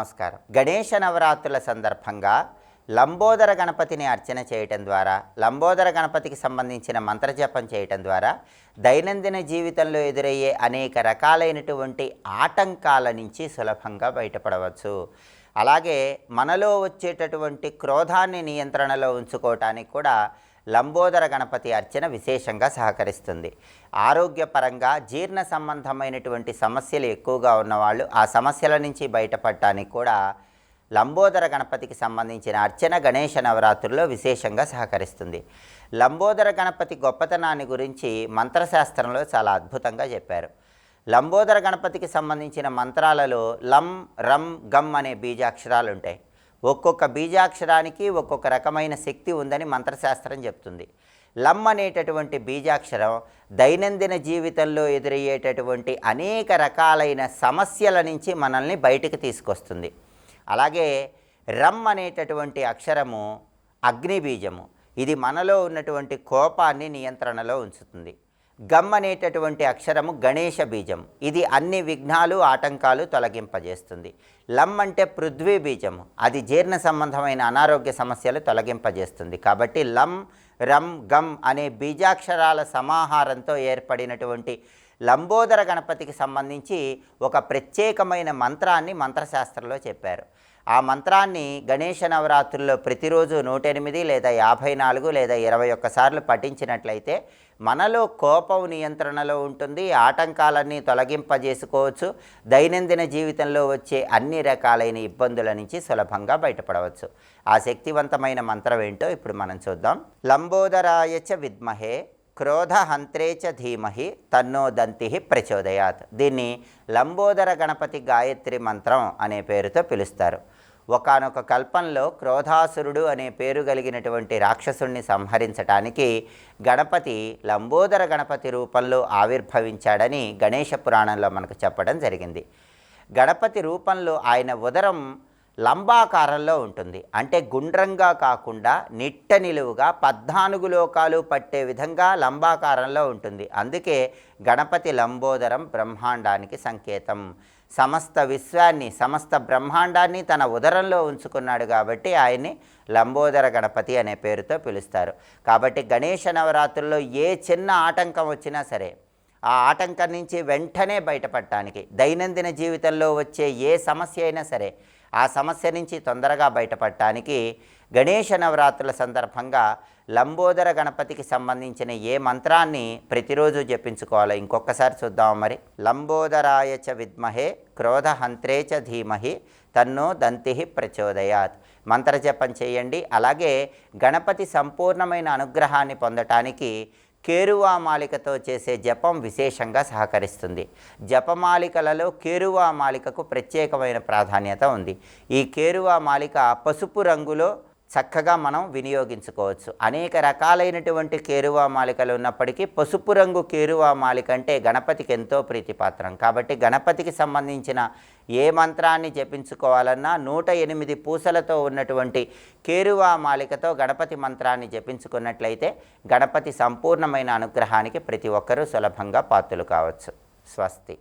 నమస్కారం. గణేష నవరాత్రుల సందర్భంగా లంబోదర గణపతిని అర్చన చేయటం ద్వారా లంబోదర గణపతికి సంబంధించిన మంత్రజపం చేయటం ద్వారా దైనందిన జీవితంలో ఎదురయ్యే అనేక రకాలైనటువంటి ఆటంకాల నుంచి సులభంగా బయటపడవచ్చు. అలాగే మనలో వచ్చేటటువంటి క్రోధాన్ని నియంత్రణలో ఉంచుకోవటానికి కూడా లంబోదర గణపతి అర్చన విశేషంగా సహకరిస్తుంది. ఆరోగ్యపరంగా జీర్ణ సంబంధమైనటువంటి సమస్యలు ఎక్కువగా ఉన్నవాళ్ళు ఆ సమస్యల నుంచి బయటపడటానికి కూడా లంబోదర గణపతికి సంబంధించిన అర్చన గణేష నవరాత్రుల్లో విశేషంగా సహకరిస్తుంది. లంబోదర గణపతి గొప్పతనాన్ని గురించి మంత్రశాస్త్రంలో చాలా అద్భుతంగా చెప్పారు. లంబోదర గణపతికి సంబంధించిన మంత్రాలలో లం రం గమ్ అనే బీజాక్షరాలు ఉంటాయి. ఒక్కొక్క బీజాక్షరానికి ఒక్కొక్క రకమైన శక్తి ఉందని మంత్రశాస్త్రం చెప్తుంది. లం అనేటటువంటి బీజాక్షరం దైనందిన జీవితంలో ఎదురయ్యేటటువంటి అనేక రకాలైన సమస్యల నుంచి మనల్ని బయటికి తీసుకొస్తుంది. అలాగే రమ్ అనేటటువంటి అక్షరము అగ్నిబీజము. ఇది మనలో ఉన్నటువంటి కోపాన్ని నియంత్రణలో ఉంచుతుంది. గమ్ అనేటటువంటి అక్షరము గణేష బీజం. ఇది అన్ని విఘ్నాలు ఆటంకాలు తొలగింపజేస్తుంది. లమ్ అంటే పృథ్వీ బీజము. అది జీర్ణ సంబంధమైన అనారోగ్య సమస్యలు తొలగింపజేస్తుంది. కాబట్టి లం రం గమ్ అనే బీజాక్షరాల సమాహారంతో ఏర్పడినటువంటి లంబోదర గణపతికి సంబంధించి ఒక ప్రత్యేకమైన మంత్రాన్ని మంత్రశాస్త్రంలో చెప్పారు. ఆ మంత్రాన్ని గణేష నవరాత్రుల్లో ప్రతిరోజు నూట ఎనిమిది లేదా యాభై నాలుగు లేదా ఇరవై ఒక్కసార్లు పఠించినట్లయితే మనలో కోపం నియంత్రణలో ఉంటుంది ఆటంకాలన్నీ తొలగింపజేసుకోవచ్చు దైనందిన జీవితంలో వచ్చే అన్ని రకాలైన ఇబ్బందుల నుంచి సులభంగా బయటపడవచ్చు. ఆ శక్తివంతమైన మంత్రం ఏంటో ఇప్పుడు మనం చూద్దాం. లంబోదరాయ చ విద్మహే క్రోధహంత్రే చ ధీమహి తన్నో దంతి ప్రచోదయాత్. దీన్ని లంబోదర గణపతి గాయత్రి మంత్రం అనే పేరుతో పిలుస్తారు. ఒకానొక కల్పంలో క్రోధాసురుడు అనే పేరు కలిగినటువంటి రాక్షసుణ్ణి సంహరించటానికి గణపతి లంబోదర గణపతి రూపంలో ఆవిర్భవించాడని గణేష పురాణంలో మనకు చెప్పడం జరిగింది. గణపతి రూపంలో ఆయన ఉదరం లంబాకారంలో ఉంటుంది. అంటే గుండ్రంగా కాకుండా నిట్ట నిలువుగా పద్నాలుగు లోకాలు పట్టే విధంగా లంబాకారంలో ఉంటుంది. అందుకే గణపతి లంబోదరం బ్రహ్మాండానికి సంకేతం. సమస్త విశ్వాన్ని సమస్త బ్రహ్మాండాన్ని తన ఉదరంలో ఉంచుకున్నాడు కాబట్టి ఆయన్ని లంబోదర గణపతి అనే పేరుతో పిలుస్తారు. కాబట్టి గణేష నవరాత్రుల్లో ఏ చిన్న ఆటంకం వచ్చినా సరే ఆ ఆటంకం నుంచి వెంటనే బయటపడటానికి దైనందిన జీవితంలో వచ్చే ఏ సమస్య అయినా సరే ఆ సమస్య నుంచి తొందరగా బయటపడటానికి గణేష నవరాత్రుల సందర్భంగా లంబోదర గణపతికి సంబంధించిన ఏ మంత్రాన్ని ప్రతిరోజు జపించుకోవాలో ఇంకొకసారి చూద్దాం మరి. లంబోదరాయ చ విద్మహే క్రోధహంత్రే చ ధీమహి తన్నో దంతి ప్రచోదయాత్. మంత్రజపం చేయండి. అలాగే గణపతి సంపూర్ణమైన అనుగ్రహాన్ని పొందటానికి కేరువా మాలికతో చేసే జపం విశేషంగా సహకరిస్తుంది. జపమాలికలలో కేరువా మాలికకు ప్రత్యేకమైన ప్రాధాన్యత ఉంది. ఈ కేరువా మాలిక పసుపు రంగులో చక్కగా మనం వినియోగించుకోవచ్చు. అనేక రకాలైనటువంటి కేరువా మాలికలు ఉన్నప్పటికీ పసుపు రంగు కేరువా మాలిక అంటే గణపతికి ఎంతో ప్రీతిపాత్రం. కాబట్టి గణపతికి సంబంధించిన ఏ మంత్రాన్ని జపించుకోవాలన్నా నూట ఎనిమిది పూసలతో ఉన్నటువంటి కేరువా మాలికతో గణపతి మంత్రాన్ని జపించుకున్నట్లయితే గణపతి సంపూర్ణమైన అనుగ్రహానికి ప్రతి ఒక్కరూ సులభంగా పాత్రలు కావచ్చు. స్వస్తి.